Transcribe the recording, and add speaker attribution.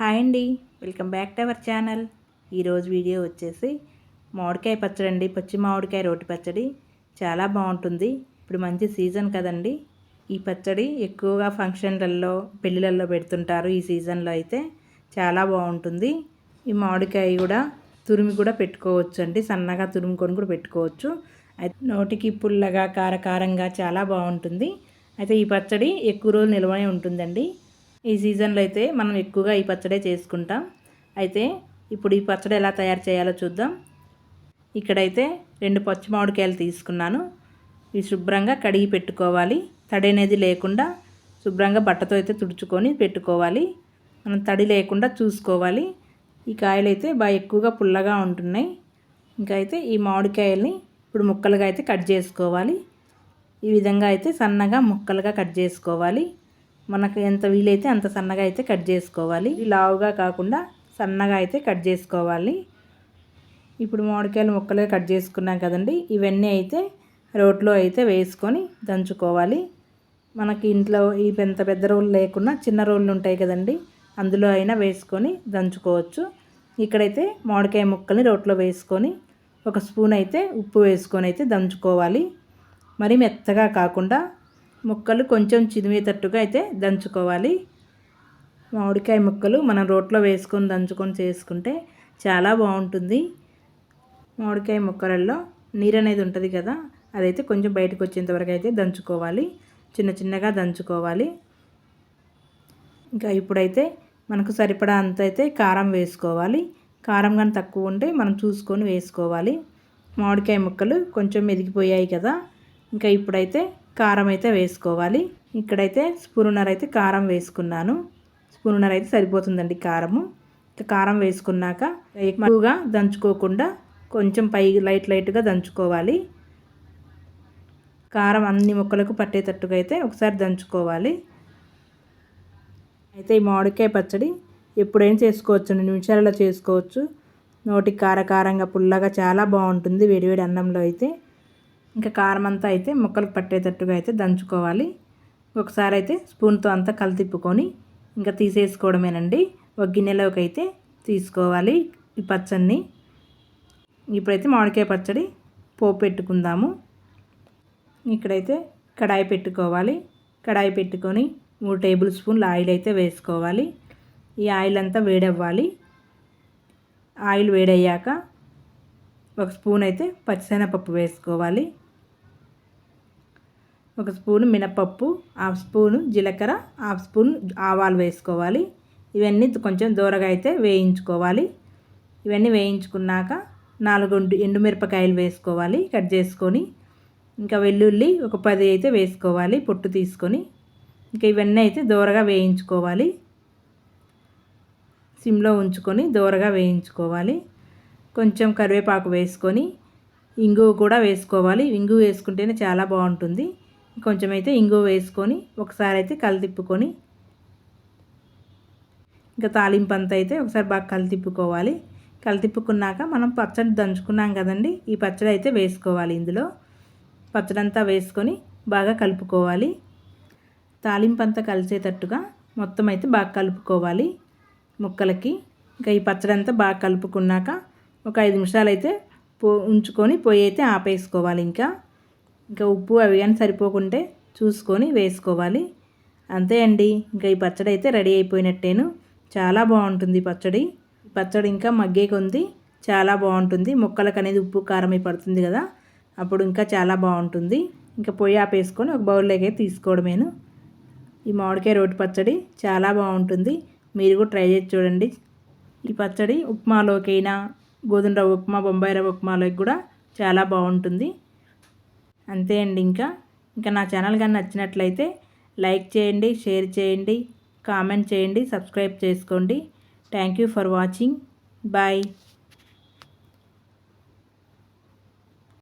Speaker 1: Hi అండి. Welcome back to our channel. ఈరోజు video వచ్చేసి మామిడికాయ పచ్చడి అండి. పచ్చి మామిడికాయ రోటి పచ్చడి. చాలా బాగుంటుంది. ఇప్పుడు మంచి సీజన్ కదండి. ఈ పచ్చడి ఎక్కువగా ఫంక్షన్లలో పెళ్ళిళ్ళల్లో పెడుతుంటారు. ఈ సీజన్లో అయితే చాలా బాగుంటుంది. ఈ మామిడికాయ కూడా తురిమి కూడా పెట్టుకోవచ్చు అండి. సన్నగా తురుముకొని కూడా పెట్టుకోవచ్చు. అయితే నోటికి పుల్లగా కారకారంగా చాలా బాగుంటుంది. అయితే ఈ పచ్చడి ఎక్కువ రోజులు నిల్వనే ఉంటుందండి. ఈ సీజన్లో అయితే మనం ఎక్కువగా ఈ పచ్చడే చేసుకుంటాం. అయితే ఇప్పుడు ఈ పచ్చడి ఎలా తయారు చేయాలో చూద్దాం. ఇక్కడైతే రెండు పచ్చి మామిడికాయలు తీసుకున్నాను. ఇవి శుభ్రంగా కడిగి పెట్టుకోవాలి. తడి అనేది లేకుండా శుభ్రంగా బట్టతో అయితే తుడుచుకొని పెట్టుకోవాలి. మనం తడి లేకుండా చూసుకోవాలి. ఈ కాయలు అయితే బాగా ఎక్కువగా పుల్లగా ఉంటున్నాయి. ఇంకా అయితే ఈ మామిడికాయల్ని ఇప్పుడు ముక్కలుగా అయితే కట్ చేసుకోవాలి. ఈ విధంగా అయితే సన్నగా ముక్కలుగా కట్ చేసుకోవాలి. మనకు ఎంత వీలైతే అంత సన్నగా అయితే కట్ చేసుకోవాలి. లావుగా కాకుండా సన్నగా అయితే కట్ చేసుకోవాలి. ఇప్పుడు మామిడికాయలు ముక్కలుగా కట్ చేసుకున్నాం కదండి. ఇవన్నీ అయితే రోట్లో అయితే వేసుకొని దంచుకోవాలి. మనకి ఇంట్లో ఈ పెద్ద పెద్ద రోళ్ళు లేకుండా చిన్న రోళ్ళు ఉంటాయి కదండి. అందులో అయినా వేసుకొని దంచుకోవచ్చు. ఇక్కడైతే మామిడికాయ ముక్కల్ని రోట్లో వేసుకొని ఒక స్పూన్ అయితే ఉప్పు వేసుకొని అయితే దంచుకోవాలి. మరి మెత్తగా కాకుండా ముక్కలు కొంచెం చిదిమేటట్టుగా అయితే దంచుకోవాలి. మామిడికాయ ముక్కలు మనం రోట్లో వేసుకొని దంచుకొని చేసుకుంటే చాలా బాగుంటుంది. మామిడికాయ ముక్కలలో నీరు అనేది ఉంటుంది కదా అదైతే కొంచెం బయటకు వచ్చేంత వరకు అయితే దంచుకోవాలి. చిన్న చిన్నగా దంచుకోవాలి. ఇంకా ఇప్పుడైతే మనకు సరిపడా అంత అయితే కారం వేసుకోవాలి. కారం కానీ తక్కువ ఉంటే మనం చూసుకొని వేసుకోవాలి. మామిడికాయ ముక్కలు కొంచెం మెదిగిపోయాయి కదా ఇంకా ఇప్పుడైతే కారం అయితే వేసుకోవాలి. ఇక్కడైతే స్పూనున్నర అయితే కారం వేసుకున్నాను. స్పూనున్నర అయితే సరిపోతుందండి కారము. కారం వేసుకున్నాక ఎక్కువగా దంచుకోకుండా కొంచెం పై లైట్ లైట్గా దంచుకోవాలి. కారం అన్ని ముక్కలకు పట్టేటట్టుగా అయితే ఒకసారి దంచుకోవాలి. అయితే ఈ మామిడికాయ పచ్చడి ఎప్పుడైనా చేసుకోవచ్చు నిమిషాలలో చేసుకోవచ్చు. నోటికి కారకారంగా పుల్లగా చాలా బాగుంటుంది వేడివేడి అన్నంలో అయితే. ఇంకా కారం అంతా అయితే ముక్కలు పట్టేటట్టుగా అయితే దంచుకోవాలి. ఒకసారి అయితే స్పూన్తో అంతా కలితిప్పుకొని ఇంకా తీసేసుకోవడమేనండి. ఒక గిన్నెలోకి అయితే తీసుకోవాలి ఈ పచ్చడిని ఇప్పుడైతే మామిడికాయ పచ్చడి పోపు పెట్టుకుందాము. ఇక్కడైతే కడాయి పెట్టుకోవాలి. కడాయి పెట్టుకొని మూడు టేబుల్ స్పూన్లు ఆయిల్ అయితే వేసుకోవాలి. ఈ ఆయిల్ అంతా వేడవ్వాలి. ఆయిల్ వేడయ్యాక ఒక స్పూన్ అయితే పచ్చిసెనపప్పు వేసుకోవాలి. ఒక స్పూన్ మినపప్పు హాఫ్ స్పూను జీలకర్ర హాఫ్ స్పూన్ ఆవాలు వేసుకోవాలి. ఇవన్నీ కొంచెం దూరగా అయితే వేయించుకోవాలి. ఇవన్నీ వేయించుకున్నాక నాలుగు ఎండుమిరపకాయలు వేసుకోవాలి కట్ చేసుకొని. ఇంకా వెల్లుల్లి ఒక పది అయితే వేసుకోవాలి పొట్టు తీసుకొని. ఇంకా ఇవన్నీ అయితే దూరగా వేయించుకోవాలి. సిమ్లో ఉంచుకొని దూరగా వేయించుకోవాలి. కొంచెం కరివేపాకు వేసుకొని. ఇంగు కూడా వేసుకోవాలి. ఇంగు వేసుకుంటేనే చాలా బాగుంటుంది. కొంచెం అయితే ఇంగువ వేసుకొని ఒకసారి అయితే కలితిప్పుకొని ఇంకా తాలింపు అంతా అయితే ఒకసారి బాగా కలితిప్పుకోవాలి కలితిప్పుకున్నాక మనం పచ్చడి దంచుకున్నాం కదండి ఈ పచ్చడి అయితే వేసుకోవాలి ఇందులో. పచ్చడి అంతా వేసుకొని బాగా కలుపుకోవాలి. తాలింపు అంతా కలిసేటట్టుగా మొత్తం అయితే బాగా కలుపుకోవాలి ముక్కలకి. ఇంకా ఈ పచ్చడి అంతా బాగా కలుపుకున్నాక ఒక ఐదు నిమిషాలు అయితే పో ఉంచుకొని పొయ్యి అయితే ఆపేసుకోవాలి ఇంకా. ఇంకా ఉప్పు అవి కానీ సరిపోకుంటే చూసుకొని వేసుకోవాలి. అంతే అండి. ఇంకా ఈ పచ్చడి అయితే రెడీ అయిపోయినట్టేను. చాలా బాగుంటుంది పచ్చడి. పచ్చడి ఇంకా మగ్గే కొంది చాలా బాగుంటుంది. ముక్కలకు అనేది ఉప్పు కారం పడుతుంది కదా. అప్పుడు ఇంకా చాలా బాగుంటుంది. ఇంకా పొయ్యి ఆపేసుకొని ఒక బౌల్లోకి తీసుకోవడమేను. ఈ మామిడికాయ రోటి పచ్చడి చాలా బాగుంటుంది. మీరు కూడా ట్రై చేసి చూడండి. ఈ పచ్చడి ఉప్మాలోకైనా గోధుమ రవ్వ ఉప్మా బొంబాయి రవ్వ ఉప్మాలోకి కూడా చాలా బాగుంటుంది. అంతే అండి ఇంకా. ఇంకా నా ఛానల్ కానీ నచ్చినట్లయితే లైక్ చేయండి షేర్ చేయండి కామెంట్ చేయండి సబ్స్క్రైబ్ చేసుకోండి. Thank you for watching. Bye.